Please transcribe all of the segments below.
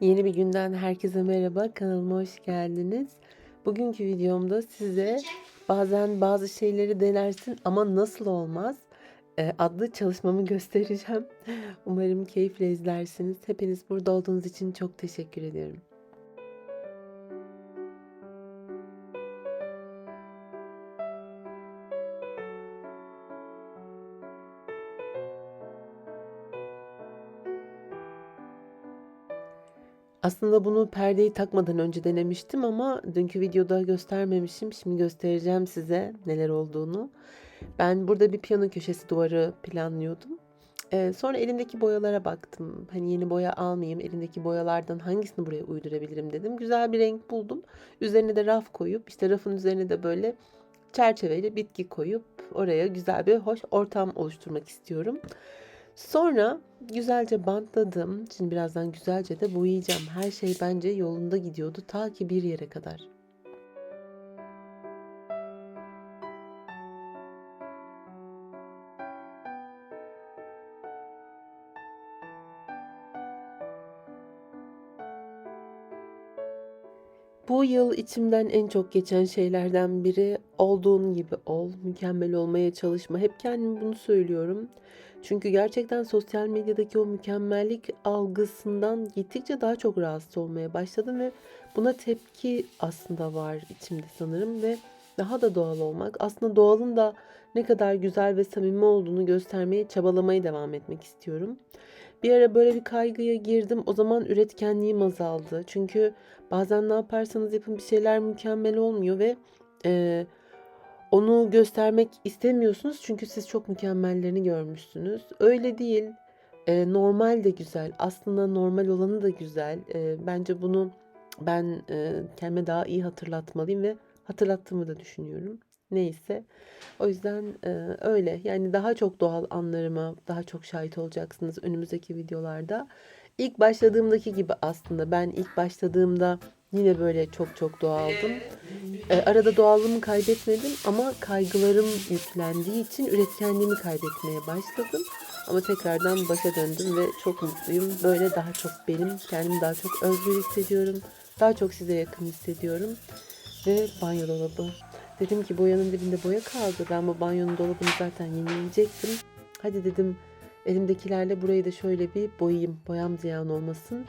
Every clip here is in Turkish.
Yeni bir günden herkese merhaba. Kanalıma hoş geldiniz. Bugünkü videomda size bazen bazı şeyleri denersin ama nasıl olmaz e, adlı çalışmamı göstereceğim. Umarım keyifle izlersiniz. Hepiniz burada olduğunuz için çok teşekkür ediyorum. Aslında bunu perdeyi takmadan önce denemiştim ama dünkü videoda göstermemişim. Şimdi göstereceğim size neler olduğunu. Ben burada bir piyano köşesi duvarı planlıyordum. Ee, sonra elimdeki boyalara baktım. Hani yeni boya almayayım. Elimdeki boyalardan hangisini buraya uydurabilirim dedim. Güzel bir renk buldum. Üzerine de raf koyup işte rafın üzerine de böyle çerçeveyle bitki koyup oraya güzel bir hoş ortam oluşturmak istiyorum. Sonra güzelce bantladım. Şimdi birazdan güzelce de boyayacağım. Her şey bence yolunda gidiyordu ta ki bir yere kadar. Bu yıl içimden en çok geçen şeylerden biri olduğun gibi ol, mükemmel olmaya çalışma. Hep kendime bunu söylüyorum. Çünkü gerçekten sosyal medyadaki o mükemmellik algısından gittikçe daha çok rahatsız olmaya başladım ve buna tepki aslında var içimde sanırım ve daha da doğal olmak. Aslında doğalın da ne kadar güzel ve samimi olduğunu göstermeye çabalamaya devam etmek istiyorum. Bir ara böyle bir kaygıya girdim. O zaman üretkenliğim azaldı. Çünkü bazen ne yaparsanız yapın bir şeyler mükemmel olmuyor ve e, onu göstermek istemiyorsunuz çünkü siz çok mükemmellerini görmüşsünüz. Öyle değil. E, normal de güzel. Aslında normal olanı da güzel. E, bence bunu ben e, kendime daha iyi hatırlatmalıyım ve hatırlattığımı da düşünüyorum. Neyse. O yüzden e, öyle. Yani daha çok doğal anlarıma daha çok şahit olacaksınız önümüzdeki videolarda. İlk başladığımdaki gibi aslında ben ilk başladığımda yine böyle çok çok doğaldım. E, arada doğallığımı kaybetmedim ama kaygılarım yüklendiği için üretkenliğimi kaybetmeye başladım. Ama tekrardan başa döndüm ve çok mutluyum. Böyle daha çok benim, kendimi daha çok özgür hissediyorum. Daha çok size yakın hissediyorum. Ve banyo dolabı. Dedim ki boyanın dibinde boya kaldı. Ben bu banyonun dolabını zaten yenileyecektim. Hadi dedim elimdekilerle burayı da şöyle bir boyayayım. Boyam ziyan olmasın.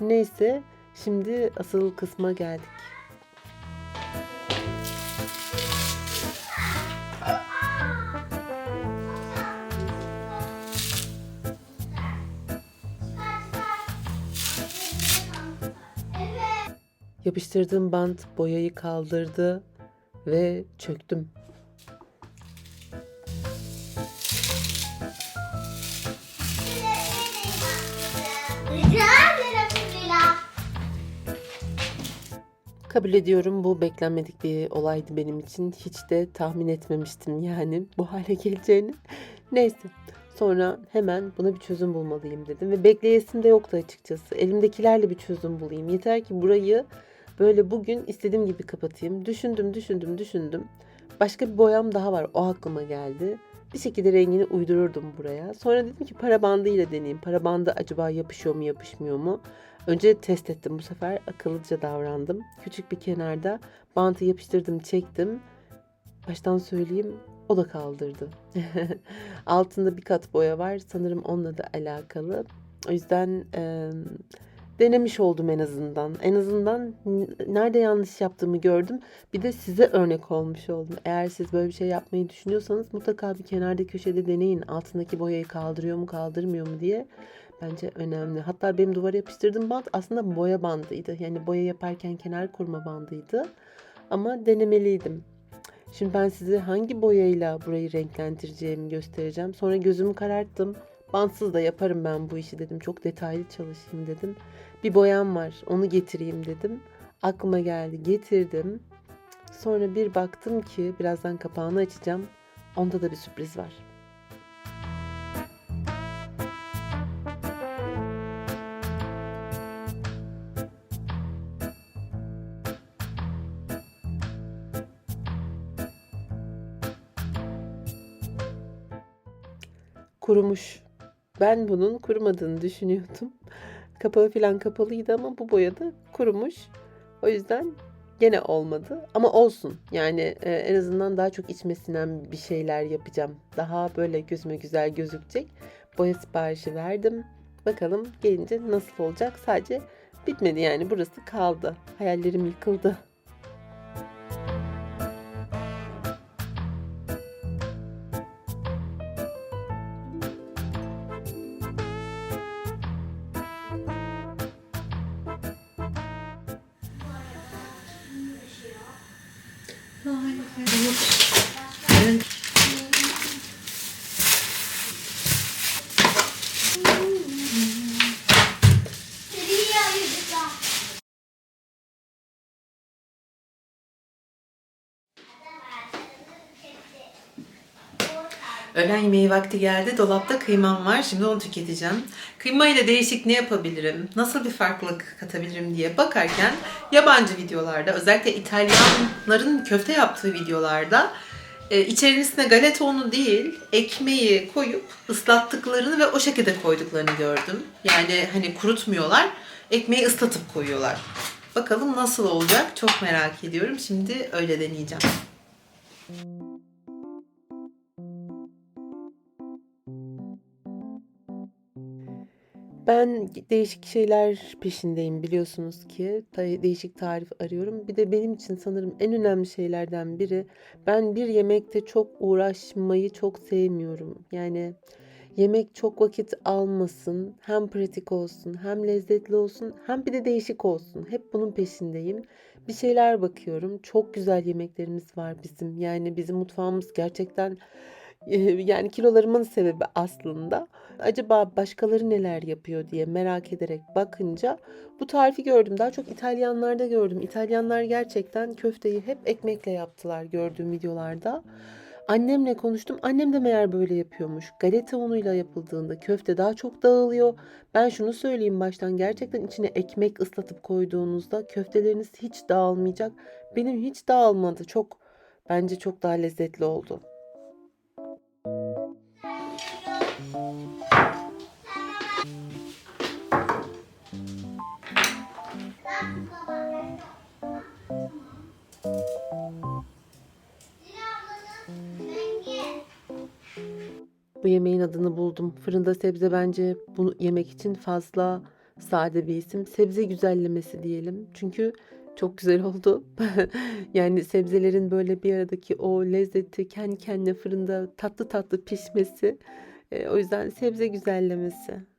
Neyse şimdi asıl kısma geldik. Yapıştırdığım bant boyayı kaldırdı ve çöktüm. Kabul ediyorum bu beklenmedik bir olaydı benim için. Hiç de tahmin etmemiştim yani bu hale geleceğini. Neyse sonra hemen buna bir çözüm bulmalıyım dedim. Ve bekleyesim de yoktu açıkçası. Elimdekilerle bir çözüm bulayım. Yeter ki burayı böyle bugün istediğim gibi kapatayım. Düşündüm düşündüm düşündüm. Başka bir boyam daha var o aklıma geldi. Bir şekilde rengini uydururdum buraya. Sonra dedim ki para bandıyla deneyeyim. Para bandı acaba yapışıyor mu yapışmıyor mu? Önce test ettim bu sefer akıllıca davrandım. Küçük bir kenarda bantı yapıştırdım çektim. Baştan söyleyeyim o da kaldırdı. Altında bir kat boya var sanırım onunla da alakalı. O yüzden e, denemiş oldum en azından. En azından nerede yanlış yaptığımı gördüm. Bir de size örnek olmuş oldum. Eğer siz böyle bir şey yapmayı düşünüyorsanız mutlaka bir kenarda köşede deneyin. Altındaki boyayı kaldırıyor mu kaldırmıyor mu diye. Bence önemli. Hatta benim duvara yapıştırdığım bant aslında boya bandıydı. Yani boya yaparken kenar kurma bandıydı. Ama denemeliydim. Şimdi ben size hangi boyayla burayı renklendireceğimi göstereceğim. Sonra gözümü kararttım. Bantsız da yaparım ben bu işi dedim. Çok detaylı çalışayım dedim. Bir boyam var. Onu getireyim dedim. Aklıma geldi. Getirdim. Sonra bir baktım ki birazdan kapağını açacağım. Onda da bir sürpriz var. Kurumuş. Ben bunun kurumadığını düşünüyordum. Kapağı falan kapalıydı ama bu boyada kurumuş. O yüzden gene olmadı. Ama olsun. Yani e, en azından daha çok içime sinen bir şeyler yapacağım. Daha böyle gözüme güzel gözükecek. Boya siparişi verdim. Bakalım gelince nasıl olacak? Sadece bitmedi yani burası kaldı. Hayallerim yıkıldı. Öğlen yemeği vakti geldi. Dolapta kıymam var. Şimdi onu tüketeceğim. Kıyma ile değişik ne yapabilirim? Nasıl bir farklılık katabilirim diye bakarken yabancı videolarda özellikle İtalyanların köfte yaptığı videolarda e, içerisine galeta unu değil ekmeği koyup ıslattıklarını ve o şekilde koyduklarını gördüm. Yani hani kurutmuyorlar. Ekmeği ıslatıp koyuyorlar. Bakalım nasıl olacak çok merak ediyorum. Şimdi öyle deneyeceğim. Ben değişik şeyler peşindeyim biliyorsunuz ki. Değişik tarif arıyorum. Bir de benim için sanırım en önemli şeylerden biri ben bir yemekte çok uğraşmayı çok sevmiyorum. Yani yemek çok vakit almasın, hem pratik olsun, hem lezzetli olsun, hem bir de değişik olsun. Hep bunun peşindeyim. Bir şeyler bakıyorum. Çok güzel yemeklerimiz var bizim. Yani bizim mutfağımız gerçekten yani kilolarımın sebebi aslında. Acaba başkaları neler yapıyor diye merak ederek bakınca bu tarifi gördüm. Daha çok İtalyanlarda gördüm. İtalyanlar gerçekten köfteyi hep ekmekle yaptılar gördüğüm videolarda. Annemle konuştum. Annem de meğer böyle yapıyormuş. Galeta unuyla yapıldığında köfte daha çok dağılıyor. Ben şunu söyleyeyim baştan gerçekten içine ekmek ıslatıp koyduğunuzda köfteleriniz hiç dağılmayacak. Benim hiç dağılmadı. Çok bence çok daha lezzetli oldu. Bu yemeğin adını buldum. Fırında sebze bence bunu yemek için fazla sade bir isim. Sebze güzellemesi diyelim. Çünkü çok güzel oldu. yani sebzelerin böyle bir aradaki o lezzeti kendi kendine fırında tatlı tatlı pişmesi. E, o yüzden sebze güzellemesi.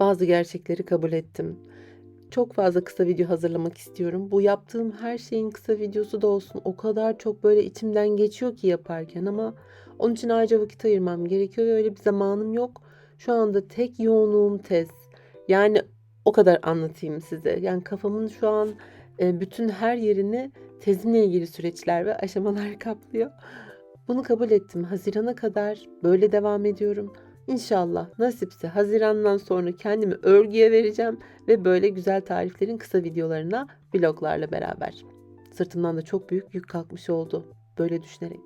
Bazı gerçekleri kabul ettim. Çok fazla kısa video hazırlamak istiyorum. Bu yaptığım her şeyin kısa videosu da olsun. O kadar çok böyle içimden geçiyor ki yaparken ama onun için ayrıca vakit ayırmam gerekiyor ve öyle bir zamanım yok. Şu anda tek yoğunluğum tez. Yani o kadar anlatayım size. Yani kafamın şu an e, bütün her yerini tezimle ilgili süreçler ve aşamalar kaplıyor. Bunu kabul ettim. Hazirana kadar böyle devam ediyorum. İnşallah nasipse Haziran'dan sonra kendimi örgüye vereceğim ve böyle güzel tariflerin kısa videolarına vloglarla beraber. Sırtımdan da çok büyük yük kalkmış oldu böyle düşünerek.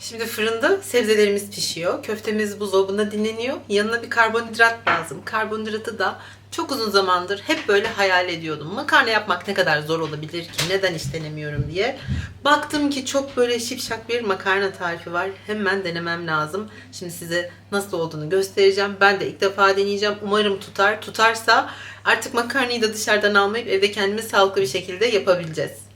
Şimdi fırında sebzelerimiz pişiyor. Köftemiz buzdolabında dinleniyor. Yanına bir karbonhidrat lazım. Karbonhidratı da çok uzun zamandır hep böyle hayal ediyordum. Makarna yapmak ne kadar zor olabilir ki? Neden hiç denemiyorum diye. Baktım ki çok böyle şipşak bir makarna tarifi var. Hemen denemem lazım. Şimdi size nasıl olduğunu göstereceğim. Ben de ilk defa deneyeceğim. Umarım tutar. Tutarsa artık makarnayı da dışarıdan almayıp evde kendimiz sağlıklı bir şekilde yapabileceğiz.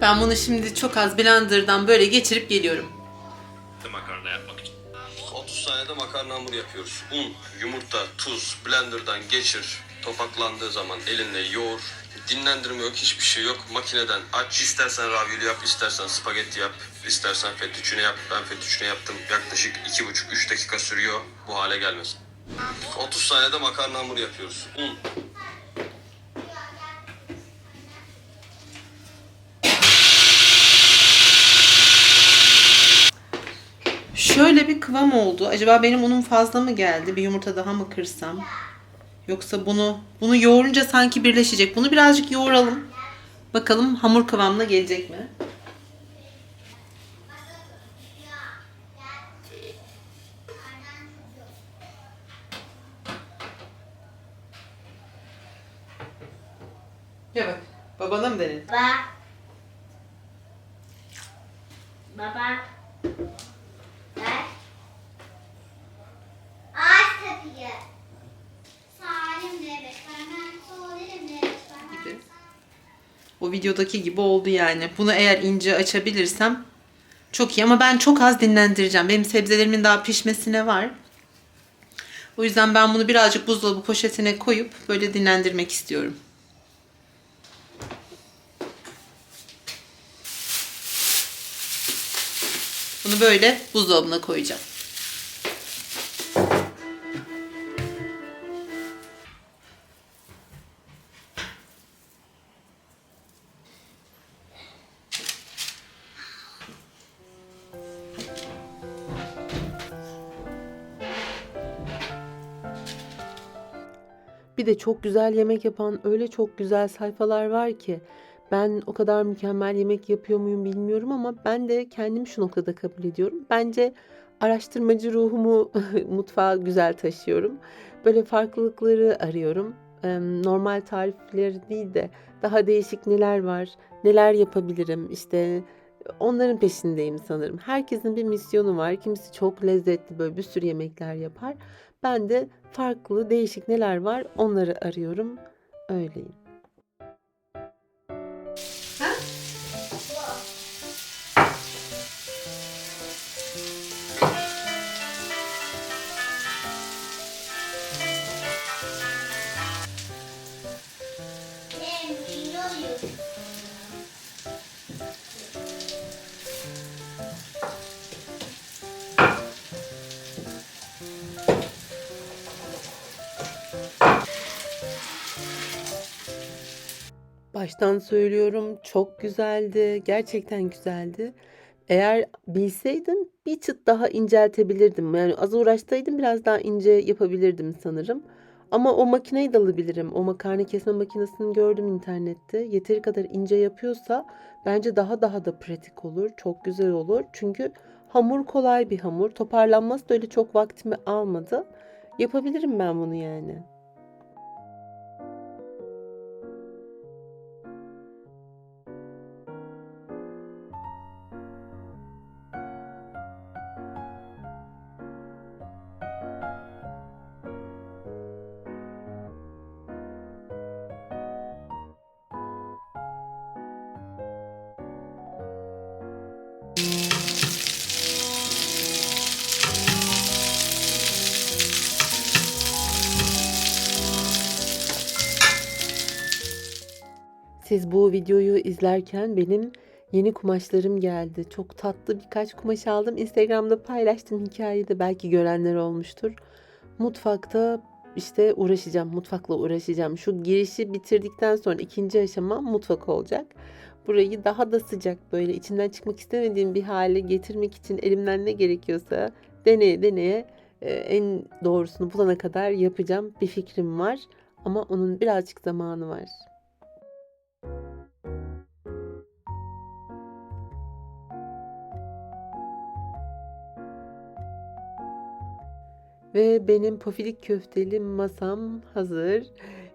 Ben bunu şimdi çok az blenderdan böyle geçirip geliyorum. makarna yapmak için. 30 saniyede makarna hamuru yapıyoruz. Un, yumurta, tuz, blenderdan geçir. Topaklandığı zaman elinle yoğur. Dinlendirme yok, hiçbir şey yok. Makineden aç. İstersen ravioli yap, istersen spagetti yap, istersen fettuccine yap. Ben fettuccine yaptım. Yaklaşık 2,5-3 dakika sürüyor bu hale gelmesi. 30 saniyede makarna hamuru yapıyoruz. Un, Şöyle bir kıvam oldu. Acaba benim unum fazla mı geldi? Bir yumurta daha mı kırsam? Yoksa bunu bunu yoğurunca sanki birleşecek. Bunu birazcık yoğuralım. Bakalım hamur kıvamına gelecek mi? Ya bak. Babana mı denedin? Baba. Baba. Ver. Aç kapıyı. Salim de beklemem. Solim de beklemem. gibi. O videodaki gibi oldu yani. Bunu eğer ince açabilirsem çok iyi ama ben çok az dinlendireceğim. Benim sebzelerimin daha pişmesine var. O yüzden ben bunu birazcık buzdolabı poşetine koyup böyle dinlendirmek istiyorum. Bunu böyle buzdolabına koyacağım. Bir de çok güzel yemek yapan öyle çok güzel sayfalar var ki ben o kadar mükemmel yemek yapıyor muyum bilmiyorum ama ben de kendimi şu noktada kabul ediyorum. Bence araştırmacı ruhumu mutfağa güzel taşıyorum. Böyle farklılıkları arıyorum. Normal tarifleri değil de daha değişik neler var, neler yapabilirim işte onların peşindeyim sanırım. Herkesin bir misyonu var. Kimisi çok lezzetli böyle bir sürü yemekler yapar. Ben de farklı, değişik neler var onları arıyorum. Öyleyim. Ben Baştan söylüyorum çok güzeldi. Gerçekten güzeldi. Eğer bilseydim bir çıt daha inceltebilirdim. Yani az uğraşsaydım biraz daha ince yapabilirdim sanırım. Ama o makineyi de alabilirim. O makarna kesme makinesini gördüm internette. Yeteri kadar ince yapıyorsa bence daha daha da pratik olur. Çok güzel olur. Çünkü hamur kolay bir hamur. Toparlanması da öyle çok vaktimi almadı. Yapabilirim ben bunu yani. Siz bu videoyu izlerken benim yeni kumaşlarım geldi. Çok tatlı birkaç kumaş aldım. Instagram'da paylaştım hikayede belki görenler olmuştur. Mutfakta işte uğraşacağım, mutfakla uğraşacağım. Şu girişi bitirdikten sonra ikinci aşama mutfak olacak. Burayı daha da sıcak böyle içinden çıkmak istemediğim bir hale getirmek için elimden ne gerekiyorsa deneye deneye e, en doğrusunu bulana kadar yapacağım. Bir fikrim var ama onun birazcık zamanı var. Ve benim pofidik köfteli masam hazır.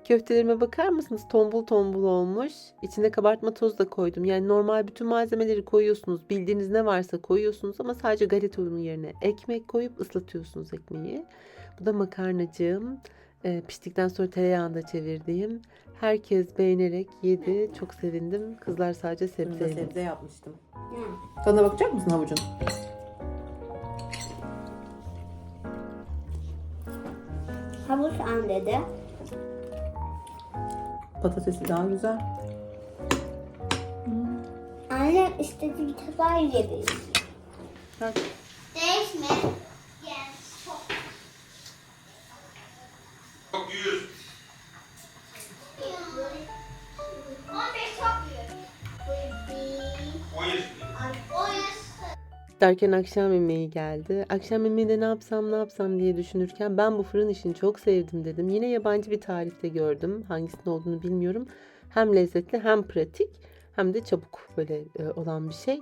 Köftelerime bakar mısınız? Tombul tombul olmuş. İçine kabartma tozu da koydum. Yani normal bütün malzemeleri koyuyorsunuz. Bildiğiniz ne varsa koyuyorsunuz ama sadece galeta unu yerine ekmek koyup ıslatıyorsunuz ekmeği. Bu da makarnacığım. Ee, piştikten sonra tereyağında çevirdiğim. Herkes beğenerek yedi. Çok sevindim. Kızlar sadece sebze sebze yapmıştım. Tadına bakacak mısın havucun? Yapacağım dedi. Patatesi daha güzel. Annem istediği tabağı yiyebilir. Bak. Değişme. Derken akşam yemeği geldi. Akşam yemeğinde ne yapsam ne yapsam diye düşünürken ben bu fırın işini çok sevdim dedim. Yine yabancı bir tarifte gördüm. Hangisinin olduğunu bilmiyorum. Hem lezzetli hem pratik hem de çabuk böyle e, olan bir şey.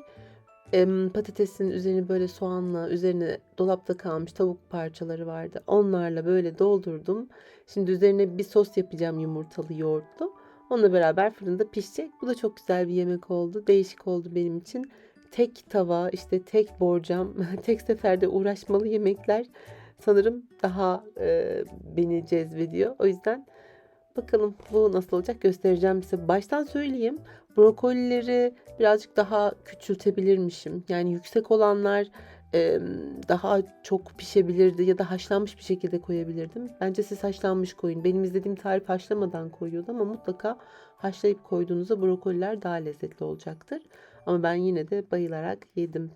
Em, patatesin üzerini böyle soğanla üzerine dolapta kalmış tavuk parçaları vardı. Onlarla böyle doldurdum. Şimdi üzerine bir sos yapacağım yumurtalı yoğurtlu. Onunla beraber fırında pişecek. Bu da çok güzel bir yemek oldu. Değişik oldu benim için tek tava, işte tek borcam, tek seferde uğraşmalı yemekler sanırım daha e, beni cezbediyor. O yüzden bakalım bu nasıl olacak göstereceğim size. Baştan söyleyeyim. Brokolileri birazcık daha küçültebilirmişim. Yani yüksek olanlar e, daha çok pişebilirdi ya da haşlanmış bir şekilde koyabilirdim. Bence siz haşlanmış koyun. Benim izlediğim tarif haşlamadan koyuyordu ama mutlaka haşlayıp koyduğunuzda brokoliler daha lezzetli olacaktır. Ama ben yine de bayılarak yedim.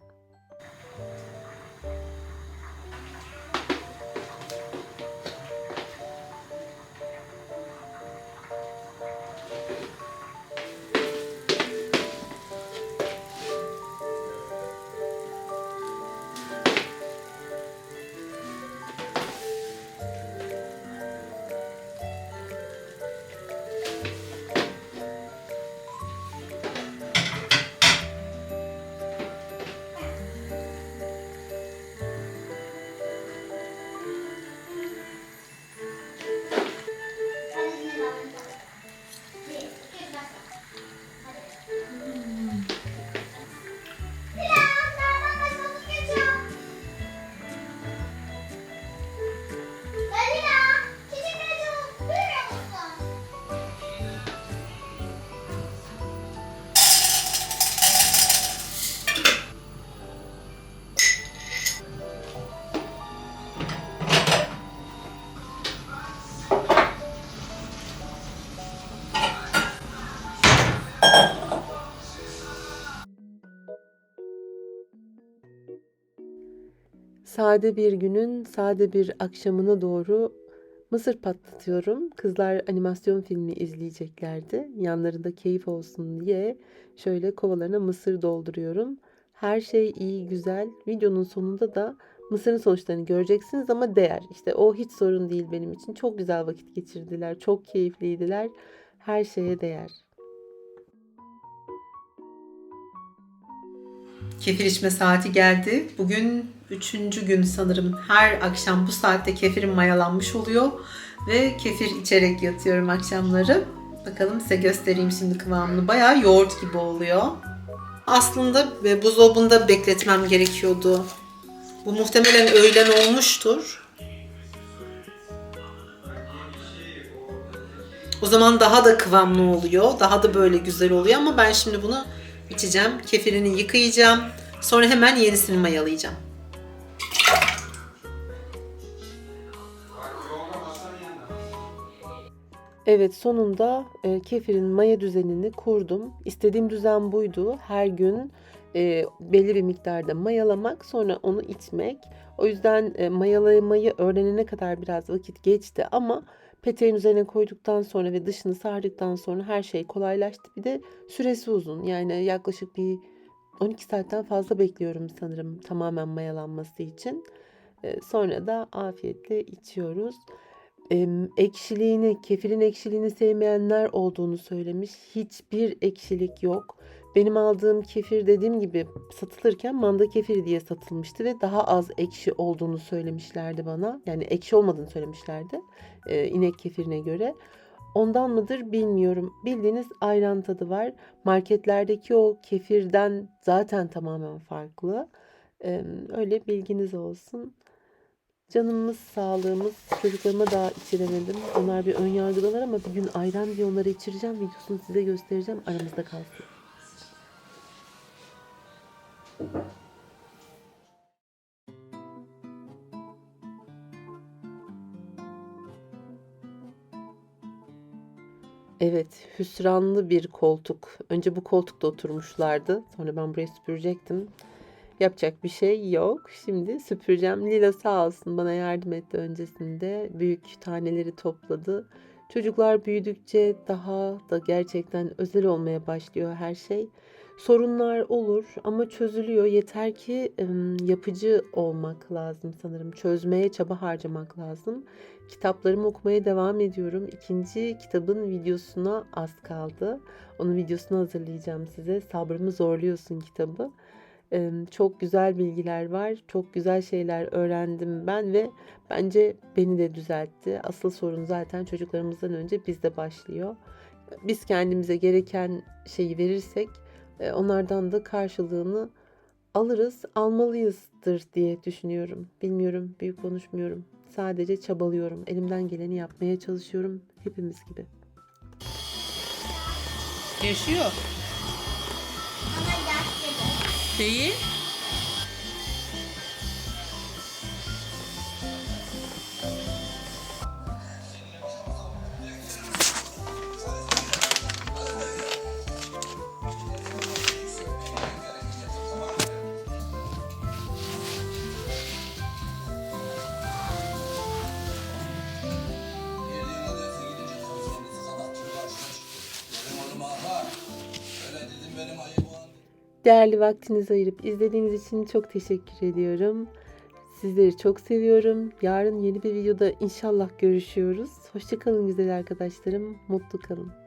Sade bir günün sade bir akşamına doğru mısır patlatıyorum. Kızlar animasyon filmi izleyeceklerdi. Yanlarında keyif olsun diye şöyle kovalarına mısır dolduruyorum. Her şey iyi, güzel. Videonun sonunda da mısırın sonuçlarını göreceksiniz ama değer. İşte o hiç sorun değil benim için. Çok güzel vakit geçirdiler. Çok keyifliydiler. Her şeye değer. Kefir içme saati geldi. Bugün üçüncü gün sanırım. Her akşam bu saatte kefirim mayalanmış oluyor. Ve kefir içerek yatıyorum akşamları. Bakalım size göstereyim şimdi kıvamını. Bayağı yoğurt gibi oluyor. Aslında buzdolabında bekletmem gerekiyordu. Bu muhtemelen öğlen olmuştur. O zaman daha da kıvamlı oluyor. Daha da böyle güzel oluyor ama ben şimdi bunu içeceğim. Kefirini yıkayacağım. Sonra hemen yenisini mayalayacağım. Evet sonunda e, kefirin maya düzenini kurdum. İstediğim düzen buydu. Her gün e, belli bir miktarda mayalamak sonra onu içmek. O yüzden e, mayalamayı öğrenene kadar biraz vakit geçti ama peteğin üzerine koyduktan sonra ve dışını sardıktan sonra her şey kolaylaştı. Bir de süresi uzun yani yaklaşık bir 12 saatten fazla bekliyorum sanırım tamamen mayalanması için. E, sonra da afiyetle içiyoruz ekşiliğini, kefirin ekşiliğini sevmeyenler olduğunu söylemiş. Hiçbir ekşilik yok. Benim aldığım kefir dediğim gibi satılırken manda kefiri diye satılmıştı ve daha az ekşi olduğunu söylemişlerdi bana. Yani ekşi olmadığını söylemişlerdi e, inek kefirine göre. Ondan mıdır bilmiyorum. Bildiğiniz ayran tadı var. Marketlerdeki o kefirden zaten tamamen farklı. Em, öyle bilginiz olsun. Canımız, sağlığımız, çocuklarıma daha içiremedim. Onlar bir ön yargıdalar ama bir gün ayran diye onları içireceğim. Videosunu size göstereceğim. Aramızda kalsın. Evet, hüsranlı bir koltuk. Önce bu koltukta oturmuşlardı. Sonra ben burayı süpürecektim. Yapacak bir şey yok. Şimdi süpüreceğim. Lila sağ olsun bana yardım etti öncesinde. Büyük taneleri topladı. Çocuklar büyüdükçe daha da gerçekten özel olmaya başlıyor her şey. Sorunlar olur ama çözülüyor. Yeter ki yapıcı olmak lazım sanırım. Çözmeye çaba harcamak lazım. Kitaplarımı okumaya devam ediyorum. İkinci kitabın videosuna az kaldı. Onun videosunu hazırlayacağım size. Sabrımı zorluyorsun kitabı. Çok güzel bilgiler var. Çok güzel şeyler öğrendim ben ve bence beni de düzeltti. Asıl sorun zaten çocuklarımızdan önce bizde başlıyor. Biz kendimize gereken şeyi verirsek onlardan da karşılığını alırız, almalıyızdır diye düşünüyorum. Bilmiyorum, büyük konuşmuyorum. Sadece çabalıyorum. Elimden geleni yapmaya çalışıyorum. Hepimiz gibi. Yaşıyor. Ama yaşlı. Değil. Değerli vaktinizi ayırıp izlediğiniz için çok teşekkür ediyorum. Sizleri çok seviyorum. Yarın yeni bir videoda inşallah görüşüyoruz. Hoşçakalın güzel arkadaşlarım. Mutlu kalın.